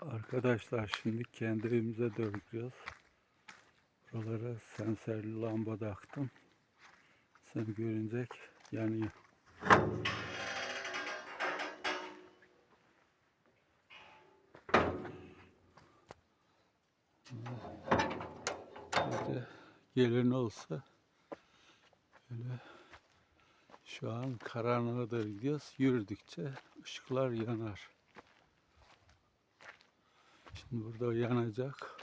Arkadaşlar şimdi kendi evimize dönüyoruz. Buralara sensörlü lamba taktım. Sen görünecek. Bir de gelin olsa böyle şu an karanlığa gidiyoruz. Yürüdükçe ışıklar yanar. Burada yanacak.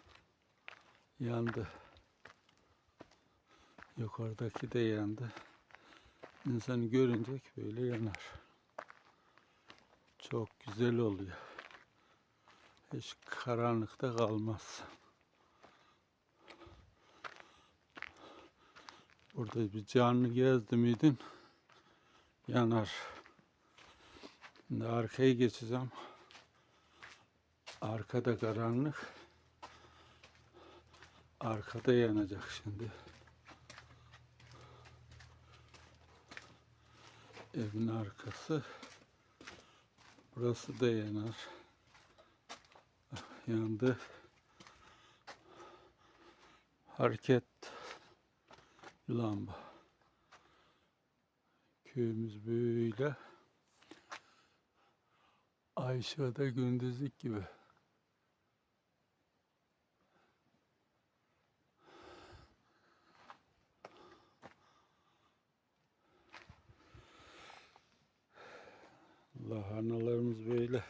Yandı. Yukarıdaki de yandı. İnsanı görünce böyle yanar. Çok güzel oluyor. Hiç karanlıkta kalmaz. Burada bir canlı gezdi miydin? Yanar. Şimdi arkaya geçeceğim. Arkada karanlık. Arkada yanacak şimdi. Evin arkası. Burası da yanar. Ah, Yandı. Hareket lamba. Köyümüz böyle. Ayşe'de gündüzlük gibi. Lahanalarımız böyle.